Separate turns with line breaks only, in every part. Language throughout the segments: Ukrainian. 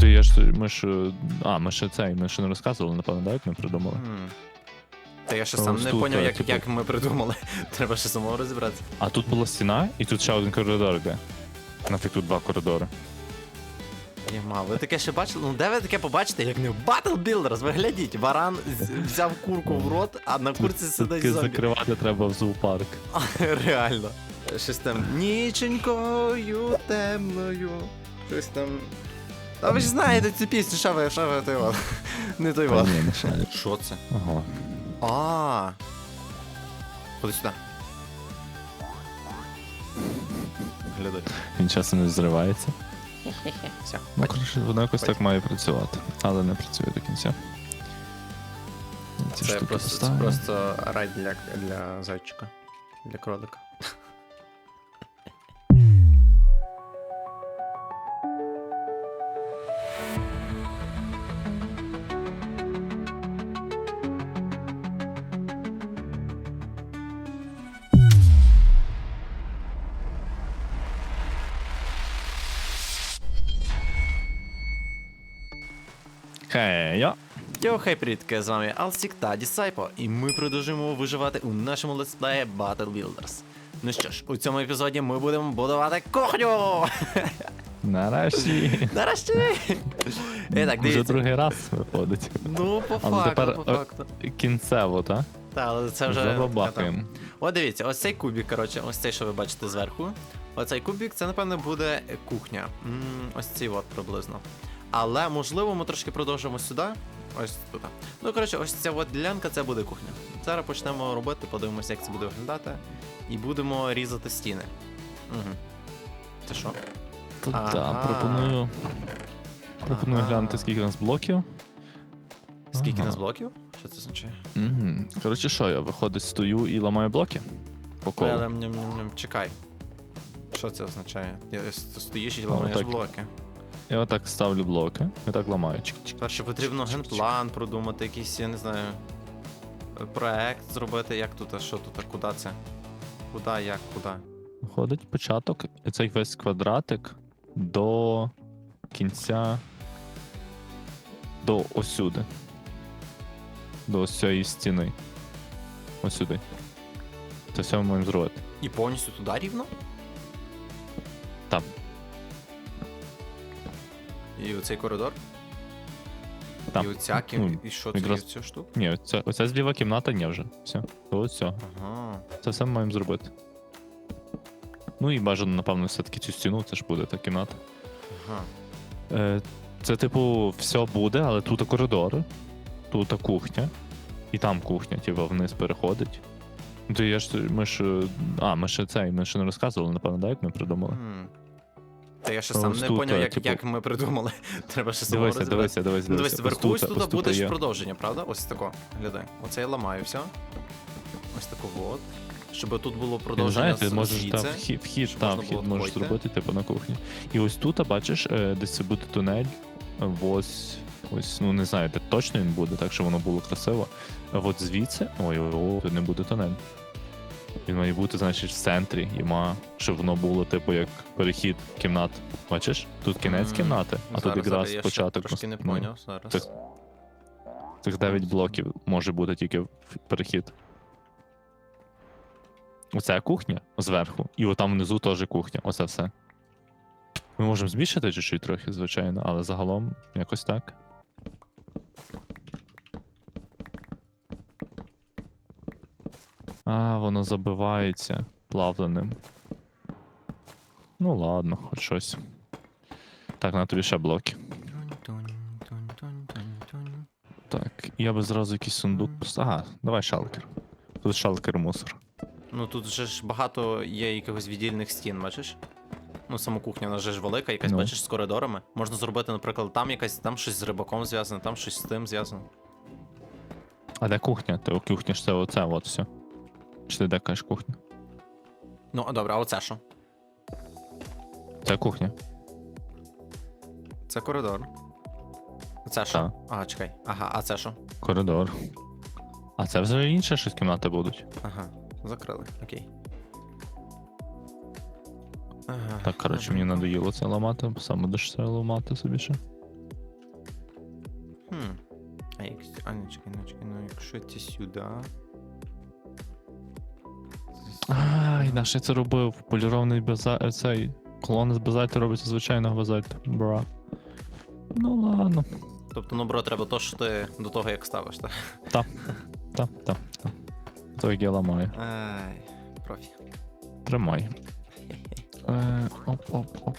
То я ж ми ж. А, ми ще цей, ми ще не розказували, напевно, да, як ми придумали.
М. Та я ще
Ось
сам не
тут,
поняв,
е,
як,
типу-
як ми придумали. Треба ще самому розібратися.
А тут була стіна, і тут ще один коридор йде. Нафіг тут два коридори.
Єма, ви таке ще бачили? Ну де ви таке побачите, як не в Battle Builders? Ви глядіть, варан з- взяв курку в рот, а на курці сидить
Тільки
зомбі.
закривати треба в зоопарк.
Реально. Щось там ніченькою темною. Щось там. Та ви ж знаєте цю пісню, що ви, що ви той от. Не той
Та
от.
ні, не шарю.
Що це?
Ага.
А. Ходи сюди. Глядай.
Він часом не зривається.
Все.
Ну, коротше, воно якось так має працювати, але не працює до кінця. Ці
Це
штуки
просто, це
поставимо.
просто рай для, для зайчика. Для кролика. Йо, хей, привітки, з вами Алсік та Дісайпо, і ми продовжуємо виживати у нашому летсплеї Battle Builders. Ну що ж, у цьому епізоді ми будемо будувати кухню!
Нарешті.
Нарешті! І так,
Вже
дивіться.
другий раз виходить.
Ну, по
Але
факту,
тепер
по
е,
факту.
Кінцево, так?
Та, але це вже.
Забабахаємо.
От дивіться, ось цей кубік, коротше, ось цей, що ви бачите зверху. Оцей кубік, це, напевно, буде кухня. М, ось цей от приблизно. Але можливо ми трошки продовжимо сюди. Ось тут. Ну, коротше, ось ця от ділянка це буде кухня. Зараз почнемо робити, подивимося, як це буде виглядати. І будемо різати стіни. Угу. Це що? Ага.
пропоную. Пропоную
Ага.
глянути, скільки у нас блоків.
Скільки
Ага.
нас блоків? Що це означає?
Угу. Коротше, що я виходить, стою і ламаю блоки? По колу.
Але, ням, ням, ням, чекай. Що це означає? Я стоїш і ламаєш
так.
блоки.
Я отак ставлю блоки, і так ламаю.
Перше потрібно генплан продумати, якийсь, я не знаю, проект зробити, як тут, а що тут, а куди це? Куди, як, куди?
Виходить початок, і цей весь квадратик до кінця. До осюди. До ось цієї стіни. Ось сюди. Це все ми маємо зробити.
І повністю туди рівно?
Там.
І оцей коридор?
Там.
І оця кім...
Ну,
і що це,
якраз-
і цю штуку?
Ні, оця, оця зліва кімната ні вже. Все. То ось все.
Ага.
Це все ми маємо зробити. Ну і бажано, напевно, все-таки цю стіну, це ж буде та кімната.
Ага.
Е, це, типу, все буде, але тут коридор, тут кухня, і там кухня, типу, вниз переходить. Ну, То я ж ми ж. е, А, ми ще цей, ми ще не розказували, напевно, да, як ми придумали.
М. Та я ще сам не
тут,
поняв,
е,
як,
типу-
як ми придумали. Треба ще самому
Дивися, дивися, дивися,
Ну,
дивися.
дивись, вверху ось тут буде ж
є.
продовження, правда? Ось тако. Глядай. Оце я ламаю, все. Ось тако от. Щоб тут було продовження
ти можеш
звідси.
там вхід, вхід, там, вхід можеш зробити, типу, на кухні. І ось тут, а бачиш, е, десь це буде тунель. Ось, ось, ну не знаю, де точно він буде, так що воно було красиво. А от звідси, ой, о, тут не буде тунель. Він має бути, значить, в центрі, і ма, щоб воно було, типу, як перехід кімнат. Бачиш? Тут кінець кімнати, а тут якраз
зараз, я. Трошки не
ну,
поняв зараз.
це- Цих 9 блоків може бути тільки в- перехід. Оце кухня зверху, і отам внизу теж кухня. Оце все. Ми можемо збільшити чуть-чуть трохи, звичайно, але загалом якось так. А, воно забивається плавленим. Ну ладно, хоч щось. Так, на тобі ще блоки. Так, я би зразу якийсь сундук пос- Ага, давай шалкер. Тут шалкер мусор.
Ну тут же ж багато є якихось віддільних стін, бачиш? Ну, сама кухня, вона же ж велика, якась,
Ну.
бачиш, з коридорами. Можна зробити, наприклад, там якась, там щось з рибаком зв'язане, там щось з тим зв'язано.
А де кухня? Ти кухня ж це оце, от все. Чи ти де кажеш кухня?
Ну, добре, а оце що?
Це кухня.
Це коридор. Це що?
Так.
Ага, чекай. Ага, а це що?
Коридор. А це вже інше щось кімнати будуть.
Ага, закрили, окей. Ага,
Так, коротше, мені надоїло це ламати, бо сам будеш це ламати собі ще.
Ікс- А, не чекай, не чекай, ну якщо це сюди.
Ай, наш я це робив. Полірований базальт. Цей колони з базальту робиться звичайного базальту. Бра. Ну ладно.
Тобто, ну, бро, треба то, що ти до того, як ставиш, так?
Так, так, так. То як я ламаю.
Ай, профі.
Тримай. Е, оп, оп, оп.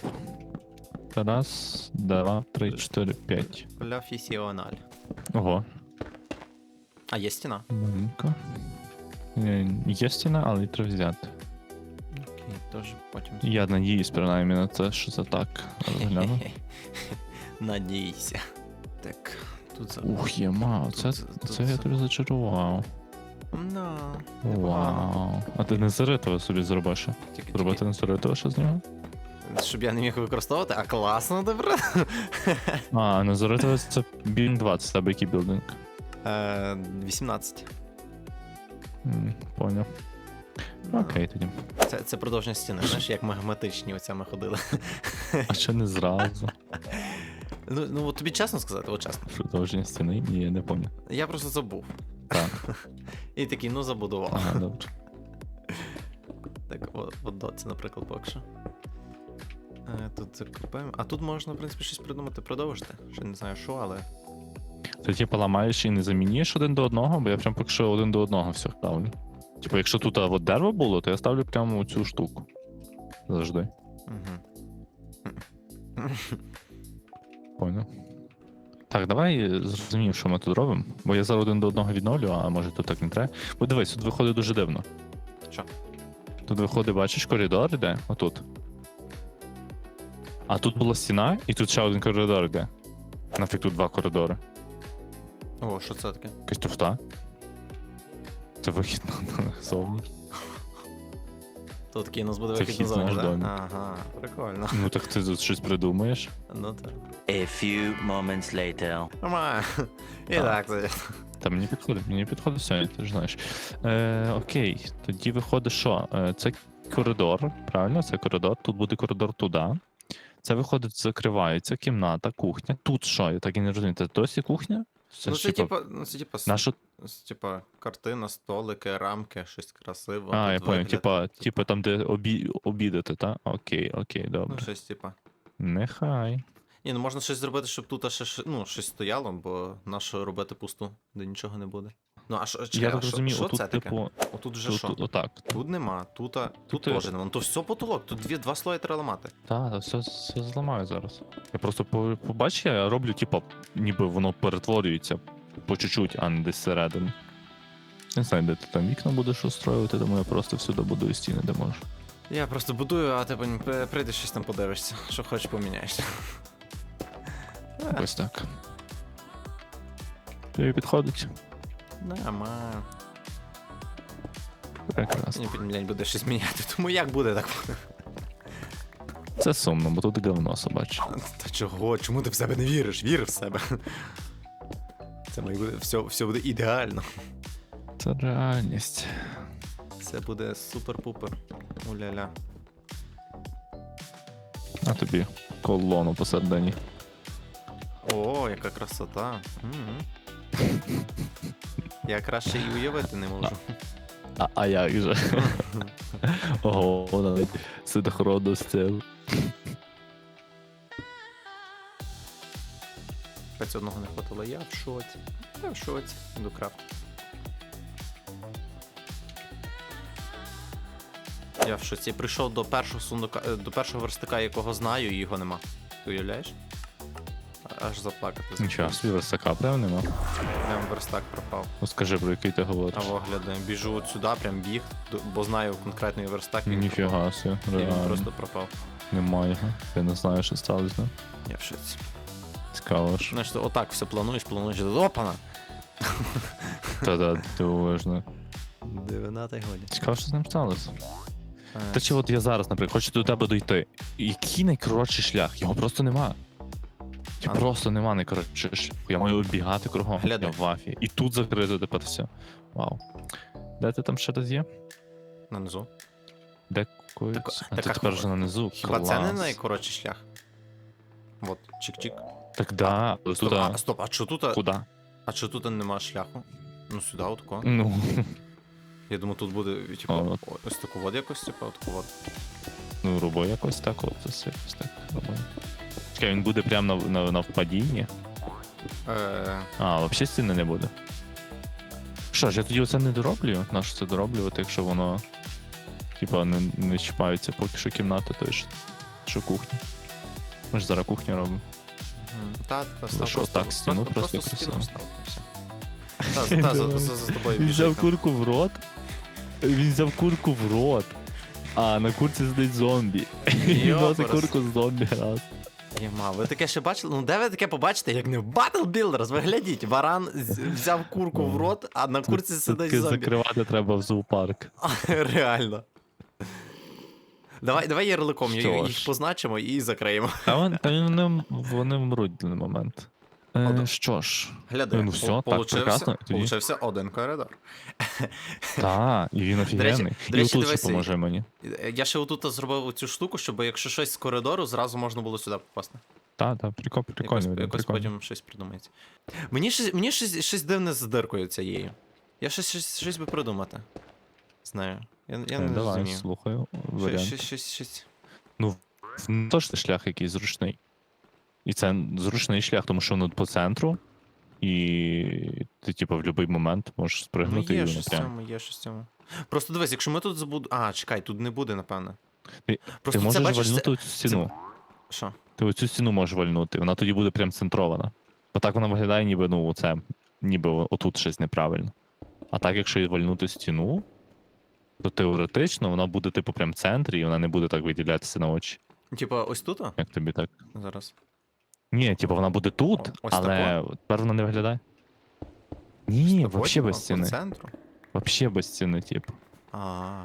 Раз, два, три, чотири, п'ять.
Професіональ.
Ого.
А є стіна?
Маленько. Е, Є стіна, але її треба взяти.
Окей, теж потім.
Я надіюсь, принаймні, на те, що це так. Розгляну.
Надійся. Так, тут за.
Ух, єма, це,
тут
це я тобі зачарував.
Ну, непогано.
Вау. А ти не заритого собі зробиш? Зробити не заритого ще з нього?
щоб я не міг використовувати, а класно, добре.
А, не заритого це білінг 20, тебе який білдинг?
Е, 18.
М, Поняв. Окей тоді.
Це, це продовження стіни, знаєш, як магматичні оця ми ходили.
А що не зразу?
Ну, ну от тобі чесно сказати, от чесно.
Продовження стіни? Ні, я не пам'ятаю.
Я просто забув.
Так,
І такий, ну забудував.
ага, добре.
Так, от, от доці, наприклад, поки що. Е, тут закупаємо. А тут можна, в принципі, щось придумати, продовжити. Ще не знаю що, але.
Ти типу ламаєш і не замінюєш один до одного, бо я прям поки що один до одного все ставлю. Типу, якщо тут а, от дерево було, то я ставлю прямо цю штуку. Завжди.
Угу.
Понял. Так, давай е, зрозуміємо, що ми тут робимо. Бо я зараз один до одного відновлю, а може тут так не треба. Бо дивись, тут виходить дуже дивно.
Що?
Тут виходить, бачиш, коридор іде, отут. А тут була стіна, і тут ще один коридор іде. Нафіг тут два коридори.
О, що це таке?
Якась туфта. Це вихід на зовні.
То такий у нас буде
Це
вихід
наш
да?
домик.
Ага, прикольно.
Ну так ти тут щось придумаєш.
Ну так.
A few moments later.
Нормально. І
Так.
так, це.
Та мені підходить, мені підходить все, ти ж знаєш. Е, окей, тоді виходить, що е, це коридор, правильно? Це коридор, тут буде коридор туди. Це виходить, закривається кімната, кухня. Тут що? Я так і не розумію. Це досі кухня? Це
ну, це
типа,
типа, ну, це типа,
наша...
типа картина, столики, рамки, щось красиве.
А, я понял, типа, типа там, де обі... обідати, так? Окей, окей,
Ну,
добре.
щось типа.
Нехай.
Ні, ну можна щось зробити, щоб тут ще ну, щось стояло, бо нащо робити пусту, де нічого не буде. Ну, а що,
я так розумію,
що
отут,
це таке?
типу,
Отут вже
тут,
що?
тут, отак.
Тут нема, тут, а, тут
ти-
теж нема. Ну то все потолок, тут дві, два слої треба ламати.
Так, та, все, все зламаю зараз. Я просто по- побач, я роблю, типа, ніби воно перетворюється по чуть-чуть, а не десь всередину. Не знаю, де ти там вікна будеш устроювати, тому я просто всюди будую стіни, де можу.
Я просто будую, а ти прийдеш щось там подивишся. Що хочеш поміняєшся.
Ось так. Тобі підходить?
Нормально.
Прекрасно.
Ні, блядь, буде щось міняти. Тому як буде, так буде.
Це сумно, бо тут говно собаче.
Та чого? Чому ти в себе не віриш? Вір в себе. Це має бути все, все буде ідеально.
Це реальність.
Це буде супер-пупер. Уля-ля.
А тобі колону посередині.
О, яка красота. Мгм. Я краще і уявити не можу.
А, а як же? Ого, навіть синхронно з цим.
Каць одного не хватило, я в шоці. Я в шоці. Іду крафт. Я в шоці. Прийшов до першого сундука, е, до першого верстака, якого знаю, і його нема. Ти уявляєш? Аж заплакати.
Нічого, свій верстака, прям нема.
Прям верстак пропав.
Ну скажи, про який ти говориш.
А огляди, біжу от сюди, прям біг, бо знаю конкретний верстак. він пропав.
Ніфіга собі,
І він
реально.
просто пропав.
Немає його. Я не знаю, що сталося. ну.
Я в шоці.
Цікаво ж.
Знаєш, ти отак все плануєш, плануєш, опана!
Та-да, дивовижно.
Дивина та й годі.
Цікаво, що з ним сталося.
Е,
Та чи от я зараз, наприклад, хочу до тебе дойти. Який найкоротший шлях? Його просто нема.
А.
просто нема найкоротший шлях. Я маю оббігати кругом.
Гляди.
Я в вафі. І тут закрито тепер все. Вау. Де ти там ще раз є?
Нанизу.
Де когось?
Так-
а
так,
ти
а
тепер вже нанизу.
Хіба це не найкоротший шлях? От, чик-чик.
Так да, але
Стоп, а, стоп, а що тут? а-
Куди?
А чи тут нема шляху? Ну сюди, отако.
Ну,
Я думаю, тут буде, типу,
А,
о- ось таку вот якось, типу, отаку от.
ну робо якось так, от робо. Чекай, він буде прямо на, на, на впадінні.
Е,
А, взагалі стіни не буде. Що ж, я тоді оце не дороблю. Нащо це дороблювати, якщо воно. Типа не, не чіпаються поки що кімнати, то ж що кухня. Ми ж зараз кухню робимо.
мгм. Та, та, став
що,
просто,
так, стіну просто
просто стіну
красиво?
став, і все. Та, та, за, за, за тобою
Він
біжить.
взяв
там.
курку в рот. Він взяв курку в рот. А на курці сидить зомбі. Він носить курку з зомбі раз.
Єма, ви таке ще бачили? Ну де ви таке побачите, як не в Battle Builders? Ви глядіть, варан взяв курку в рот, а на курці сидить зомбі.
закривати треба в зоопарк.
Реально. Давай, давай ярликом їх позначимо і закриємо.
Та, вони, вони мруть на момент. Е, що ж,
Гляди,
Ну, всьо, так,
получився,
прекрасно, тоді.
получився один коридор.
та, і він офігенний.
до
І отут ще поможе мені.
Я ще отут зробив цю штуку, щоб якщо щось з коридору, зразу можна було сюди попасти.
Та, та, прикол, прикольно.
якось якось
прикольно.
потім щось придумається. Мені щось, мені щось, щось дивне з диркою цією. Я щось, щось, щось би придумати. Знаю. Я, я
Е,
не
Давай,
розумію.
слухаю.
Щось, щось, щось, щось.
Ну, в- то ж шлях якийсь зручний. І це зручний шлях, тому що воно по центру, і ти, типу, в будь-який момент можеш
Ну,
спригнути і
є
воно
щось в цьому, є щось в цьому. Просто дивись, якщо ми тут забудемо. А, чекай, тут не буде, напевно.
Ти-
Просто
Ти можеш
це бачиш. Це...
вальнути цю стіну.
Що?
Ти оцю стіну можеш вальнути, вона тоді буде прям центрована. Бо так вона виглядає, ніби, ну, оце, ніби отут щось неправильно. А так, якщо і вальнути стіну, то теоретично вона буде, типу, прям в центрі, і вона не буде так виділятися на очі.
Типа, ось тут?
Як тобі так?
Зараз.
Ні, типу, вона буде тут,
ось
але тепер вона не виглядає. Ні, взагалі
такого,
без стіни.
центру.
Взагалі без стіни, типу.
А.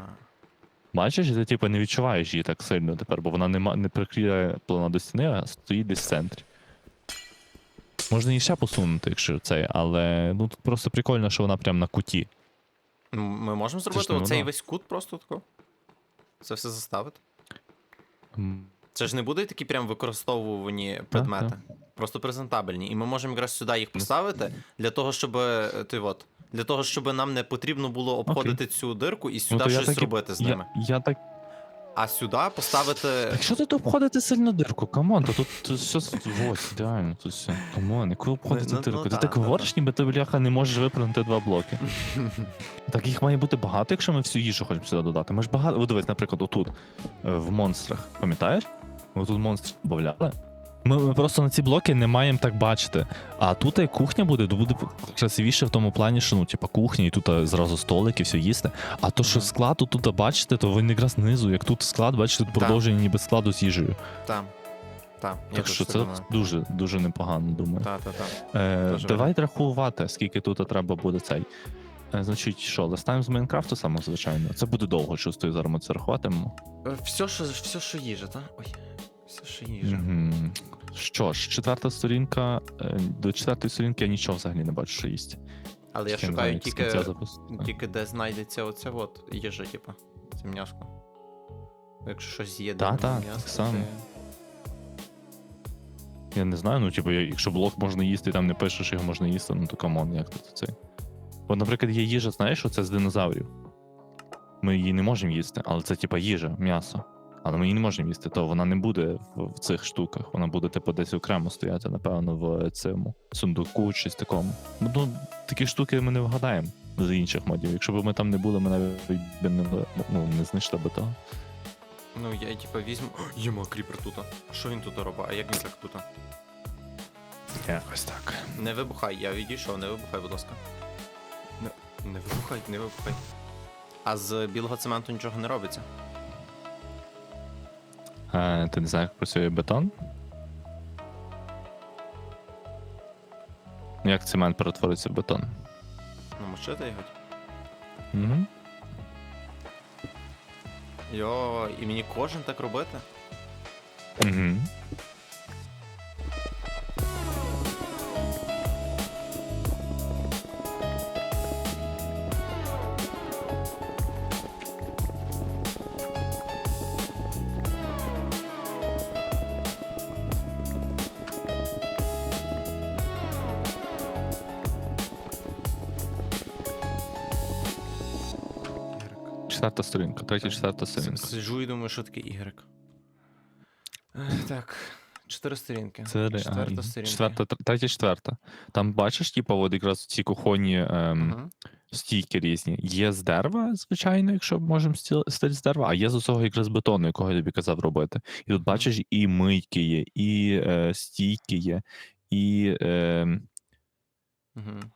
Бачиш, ти типу не відчуваєш її так сильно тепер, бо вона нема, не прикріє плана до стіни, а стоїть десь в центрі. Можна її ще посунути, якщо цей, але ну тут просто прикольно, що вона прям на куті.
Ну, Ми можемо зробити
не
оцей весь кут просто тако? Це все заставити? Це ж не будуть такі прям використовувані предмети. Просто презентабельні. І ми можемо якраз сюди їх поставити для того, щоб. е, Ти от. Для того, щоб нам не потрібно було обходити цю дирку і сюди
то я
щось
так і-
робити з
Я,
ними.
я так.
А сюди поставити.
Якщо тут обходити сильно дирку, камон, то тут, тут все ось, ідеально, тут все. Камон, яку обходити
Ну, ну,
дирку?
ну,
ти
да,
так
да,
говориш, ніби ти бляха не можеш випрыгнути два блоки. Так їх має бути багато, якщо ми всю їжу хочемо сюди додати. Ми ж багато. О, дивись, наприклад, отут, е, в монстрах, пам'ятаєш? Ми тут монстрів додавали. Ми, ми просто на ці блоки не маємо так бачити. А тут як кухня буде, то буде красивіше в тому плані, що ну, типа кухня, і тут е, зразу столики, все їсти. А то, що склад тут бачите, то він якраз знизу, як тут склад, бачите, тут продовження ніби складу з їжею.
Там. Там.
Так що це дуже дуже непогано, думаю.
Так, так, так.
Е, давайте рахувати, скільки тут треба буде цей. Е, значить, що, листаємо з Майнкрафту саме, звичайно. Це буде довго, чувствую, зараз ми це рахуватимемо.
Все, що, все, що їжа, так? Ой. Все, що їжа.
Мгм. Що ж, четверта сторінка. е, До четвертої сторінки я нічого взагалі не бачу, що їсть.
Але я
Ще не знаю,
шукаю
як з
тільки,
кінця
тільки де знайдеться оце от їжа, типа. Це м'яско. Якщо щось з'їде
Та, та,
м'ясо,
так само.
це-
Я не знаю, ну, типу, я- якщо блок можна їсти, і там не пише, що його можна їсти, ну то камон, як тут цей. От, наприклад, є їжа, знаєш, що це з динозаврів. Ми її не можемо їсти, але це типа їжа, м'ясо. Але ми її не можемо їсти, то вона не буде в, в цих штуках. Вона буде, типу, десь окремо стояти, напевно, в цьому сундуку, щось такому. Ну, ну, такі штуки ми не вгадаємо з інших модів. Якщо б ми там не були, ми навіть би не, ну, не знайшли би того.
Ну, я типа візьму. О, Єма, кріпер тут. Що він тут робить? А як він так тут?
Якось так.
Не вибухай, я відійшов, не вибухай, будь ласка. Не, не вибухай, не вибухай. А з білого цементу нічого не робиться.
А, ти не знаєш, як працює бетон? Як цемент перетвориться в бетон?
Ну, мочити його.
Угу.
Йо, і мені кожен так робити?
Угу. Четверта сторінка. Третя, четверта сторінка.
Сиджу і думаю, що таке Y. Е, Так, чотири сторінки.
Це
Четверта
реально.
сторінка.
Четверта, тр- третя, четверта. Там бачиш, типу, от якраз ці кухонні ем,
Мгм.
стійки різні. Є з дерева, звичайно, якщо можемо стіл- стиль з дерева, а є з цього якраз бетону, якого я тобі казав робити. І тут бачиш, і мийки є, і е, стійки є, і. Е,
Мгм.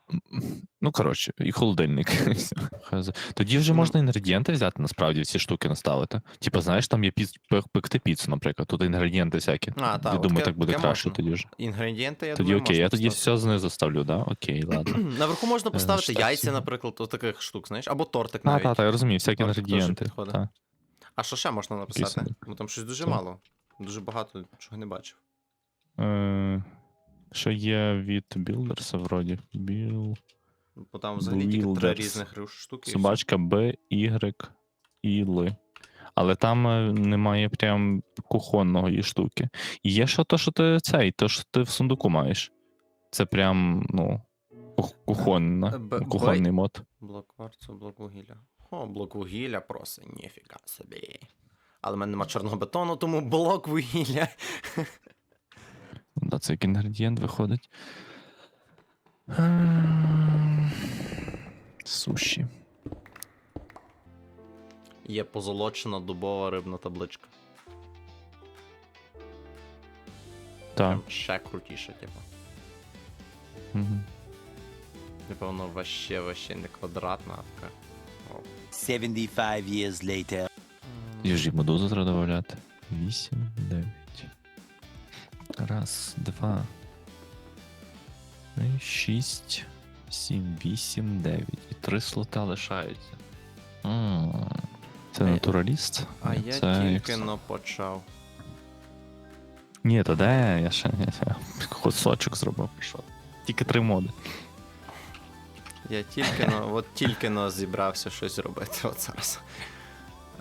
ну, коротше, і холодильник. Тоді вже
Ну.
можна інгредієнти взяти, насправді, всі штуки наставити. Типа, знаєш, там є піц, пекти піцу, наприклад, тут інгредієнти всякі.
А,
Я
та, от
думаю,
таке-
так буде
таке
краще
можна.
тоді вже.
Інгредієнти, я
Тоді
думаю,
окей,
можна
я тоді
поставити.
все знизу ставлю, да? Окей, ладно.
Наверху можна поставити
значить,
яйця, наприклад, от таких штук, знаєш, або тортик
А,
навіть.
та, та, я розумію, всякі
Тортик теж
інгредієнти.
підходить.
Та.
А що ще можна написати?
собі.
Бо там щось дуже
Що?
мало. Дуже багато чого не бачив.
Е, що є від Builders, вроді. Біл.
Бо там взагалі тільки три
Builders.
різних штуки. і все.
Собачка Б, Y і Л. Але там е, немає прям кухонного її штуки. І є що то, що ти цей, то, що ти в сундуку маєш. Це прям, ну, кух- кухонна,
Б-
кухонний мод.
Блок кварцу, блок вугілля. О, блок вугілля просто, ніфіга собі. Але в мене нема чорного бетону, тому блок вугілля.
Да, це як інгредієнт виходить. Суші.
Є позолочена дубова рибна табличка.
Так.
Прям ще крутіше, типу.
Мгм.
Напевно, вообще, вообще не квадратна, а така.
75 years later.
І ж і медузу треба додавати. 8, 9. Раз, два. Шість, сім, вісім, дев'ять. І три слота лишаються. М, Це
А я-
натураліст?
А я
Це
тільки но почав.
Ні, то де я ще я ще кусочок зробив. Що? Тільки три моди.
Я тільки но, от тільки но зібрався щось робити от зараз.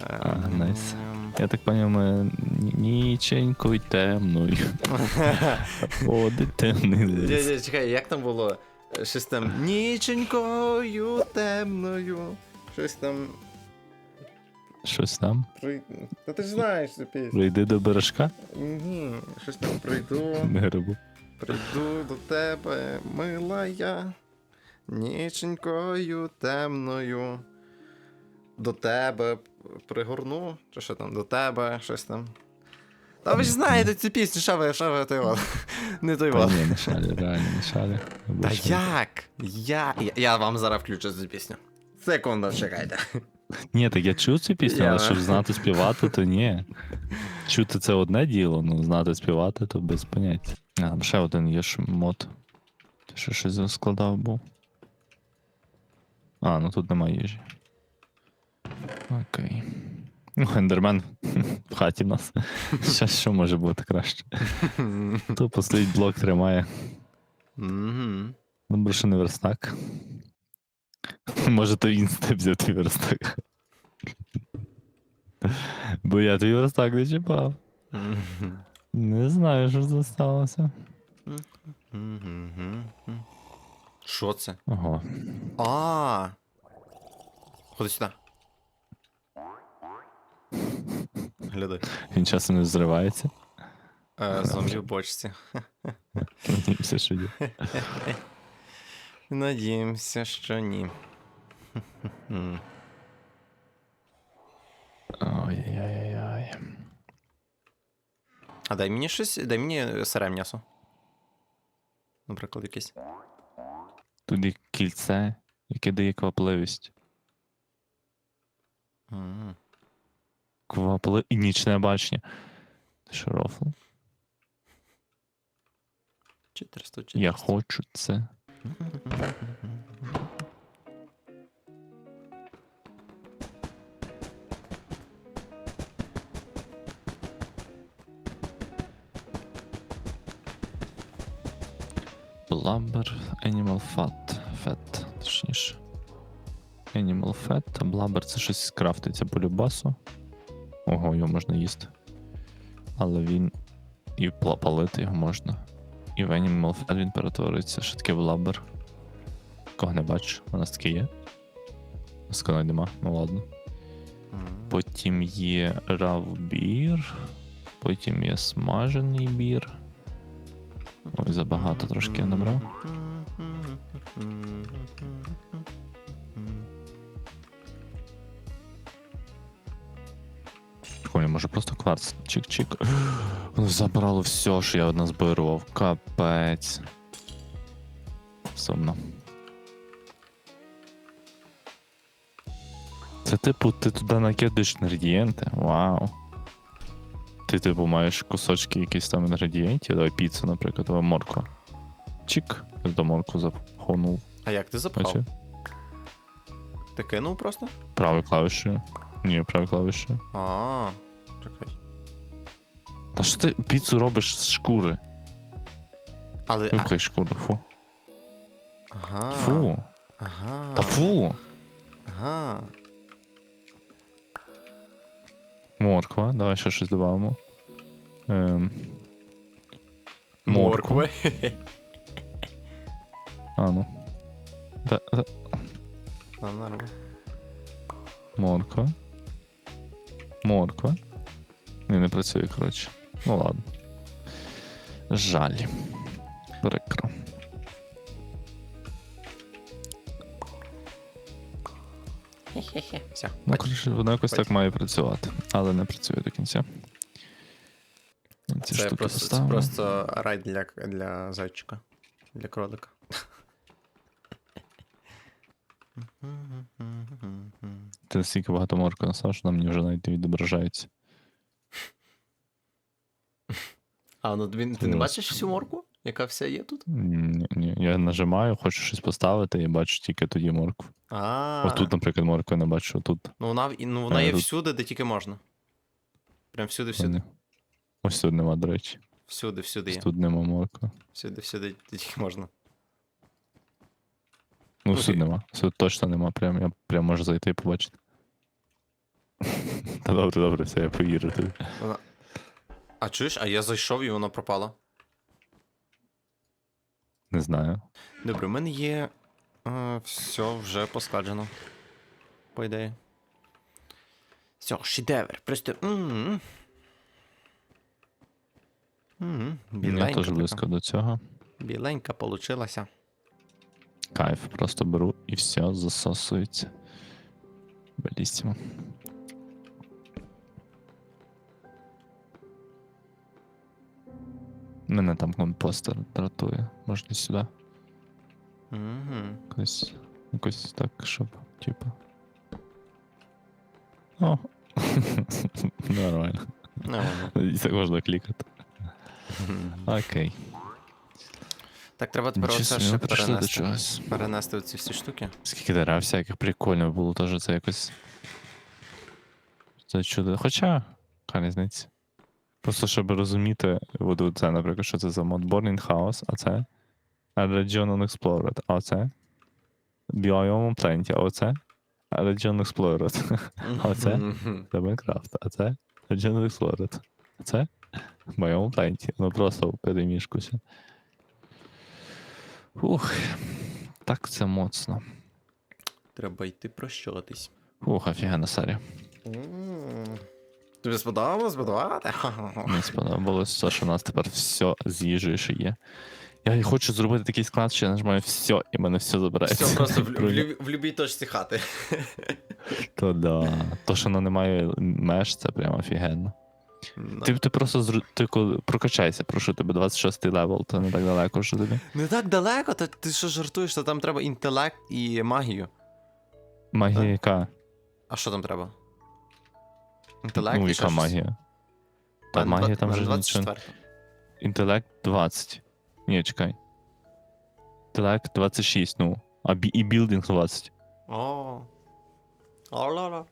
А, найс. Я так поняв, ми ніченькою темною. Ходить темний
Я-
лис.
Чекай, як там було? Щось там ніченькою темною. Щось там.
Щось там.
при- Та ти ж знаєш цю пісню.
Прийди до бережка.
Ні, щось там прийду.
Не грибу.
Прийду до тебе, мила я, ніченькою темною. До тебе пригорну, чи що там, до тебе, щось там. Та ви ж знаєте цю пісню, що ви, що ви той от. Не той
Та
от.
ні, не шалі, реально не шалі.
Та як? Я, я, я вам зараз включу цю пісню. Секунду, чекайте.
Ні, так я чув цю пісню,
Я-
але щоб знати співати, то ні. Чути це одне діло, ну знати співати, то без поняття. А, там ще один є ж мод. Ти ще щось складав був. А, ну тут немає їжі. Окей. Ну, ендермен в хаті в нас. Ще що може бути краще. Тупо стоїть блок тримає. Добре, що не верстак. Може, то взяв твій верстак. Бо я твій верстак не чіпав. Не знаю, що це сталося.
Що це?
Ого.
А. Ходи сюди. Глядай.
Він часом не зривається.
Е, зомбі в бочці.
Все, що є.
Надіємося, що ні.
Ой-ой-ой.
А дай мені щось, дай мені сире м'ясо. Наприклад, якесь.
Тут є кільце, яке дає квапливість.
М.
Квапли... І нічне бачення. Ти що, рофл?
400 400.
Я хочу це. Blubber Animal Fat. Fat, точніше. Animal Fat, Blubber це щось скрафтиться по любасу. Ого, його можна їсти. Але він. І палити його можна. І в Animal він перетворюється. Що таке Blubber? Кого не бачу, у нас таке є. Нас нема, ну ладно. Потім є равбір. Потім є смажений бір. Ой, забагато трошки я набрав. Може просто кварц. Чик-чик. Воно забрало все, що я назбирував. Капець. Сумно. Це типу, ти туди накидаєш інгредієнти. Вау. Ти, типу, маєш кусочки якісь там інгредієнтів, давай піцу, наприклад, або морква. Чик, я до морку запхонув.
А як ти запхав?
Бачив?
Ти кинув просто?
Правою клавішею. Ні, правою клавішею.
А, чекай.
Та що ти піцу робиш з шкури?
Але. а-
шкуру, фу.
Ага.
Фу.
Ага.
Та фу.
Ага.
Морква, давай ще щось додамо. Ем.
Моркви.
А ну. Та, та,
нормально.
морква. Морква. Ні, не працює, коротше. Ну ладно. Жаль. Прикро.
Все.
Ну, коротше, воно якось так має працювати, але не працює до кінця. Ці
Це
штуки
просто, це
поставимо.
просто рай для, для зайчика. Для кролика.
Ти настільки багато моркви настав, що на мені вже навіть не відображається.
А, ну ти не
Ось.
бачиш всю морку, яка вся є тут?
Ні, ні. Я нажимаю, хочу щось поставити і бачу тільки тоді моркву.
А,
Отут, наприклад, моркви не бачу, отут.
ну вона, ну, вона
Е,
є
тут.
всюди, де тільки можна. Прям всюди, всюди.
Ось тут нема, до речі.
Всюди, всюди є.
тут нема моркви.
Всюди, всюди, де тільки можна.
Ну,
Ну, ти-
нема. Всюди точно нема. Прям, я прям можу зайти і побачити. Та добре, добре, все, я повірю тобі.
А чуєш, а я зайшов і вона пропала.
Не знаю.
Добре, в мене є. Е, все вже поскладжено. По ідеї. Все, шедевр. Просто. м М,
Я
Біленька.
теж
така.
близько до цього.
Біленька получилася.
Кайф, просто беру і все засосується. Белісімо. Мене там компостер дратує. Можна сюди.
Угу.
Якось, якось так, щоб, типу. О. Нормально. І так можна клікати. Окей.
Так, треба тепер
Нічого
оце
собі,
ще
ми прийшли до
перенести.
чогось.
Перенести оці всі штуки.
Скільки дерев всяких прикольно було, теж це якось. Це чудо. Хоча, яка різниця. Просто щоб розуміти, от це, наприклад, що це за мод Burning House, а це Region Unexplored, а це Biome Plenty, а оце Region Explored. А це? Minecraft, а це Region Unexplored. А це Biome Plenty. Ну просто все. Ух, так це моцно.
Треба йти прощатись.
Ух, офігенна серія.
Тобі сподобалось будувати?
Мені сподобалось те, що у нас тепер все з їжею ще є. Я хочу зробити такий склад, що я нажимаю все, і мене все забирається.
Все просто в, в, в любій точці хати.
То да. То, що воно не має меж, це прямо офігенно.
Ну.
Ти, ти просто зру... ти коли прокачайся, прошу тебе, 26-й левел, то не так далеко що тобі.
Не так далеко, та ти що жартуєш, то там треба інтелект і магію.
Магія яка?
А що там треба? Інтелект
ну,
і
яка
щось?
магія? Та
Мене
магія
два-
там вже нічого.
24.
Інтелект 20. Ні, чекай. Інтелект 26, ну. А бі... і білдинг 20.
О. О-ла-ла.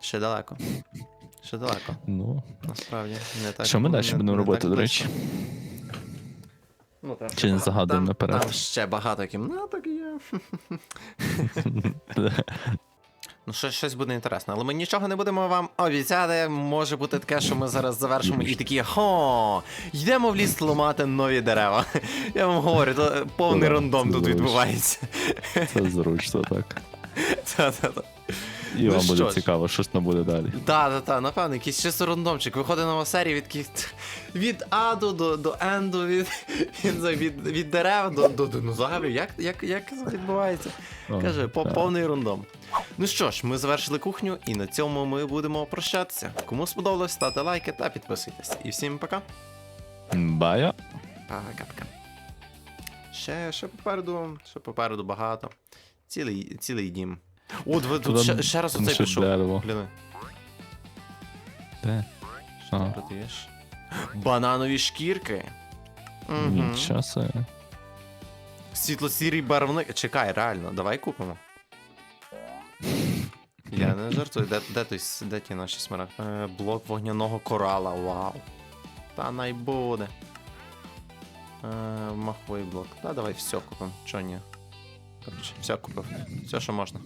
Ще далеко. Ще далеко,
Ну.
насправді. Не так,
Що ми далі
не-
будемо
не
робити,
так
до
близько.
речі?
Ну, там
Чи не
багато-
загадуємо
там-
наперед?
Там ще багато кімнаток є. Ну, що, щось буде інтересне, але ми нічого не будемо вам обіцяти. Може бути таке, що ми зараз завершимо і такі хо, йдемо в ліс ламати нові дерева. Я вам говорю, то повний рандом тут відбувається.
Це зручно так.
Та-та-та.
І
Ну
вам буде
ж.
цікаво, що ж там буде далі.
Да, да, да, напевно, якийсь чисто рандомчик. Виходить нова серія від від аду до, до енду, від, від, від, від дерев до, до динозаврів. Як, як, як це відбувається?
О,
Каже, по, повний рандом. Ну що ж, ми завершили кухню, і на цьому ми будемо прощатися. Кому сподобалось, ставте лайки та підписуйтесь. І всім пока.
Бая.
Пока-пока. Ще, ще попереду, ще попереду багато. Цілий, цілий дім. О, диви, тут
Туди
ще, ще раз оцей
ще
пішов.
дерево.
Гляни.
Де?
Що
А.
продаєш? Бананові шкірки. Мгм.
Нічого собі.
Світло-сірий барвник. Чекай, реально, давай купимо. Я не жартую, де, де, той, с- де ті наші смарагди? Е, блок вогняного корала, вау. Та най буде. Е, маховий блок. Та давай все купимо. Чо ні? Коротше, все купив. Все, що можна.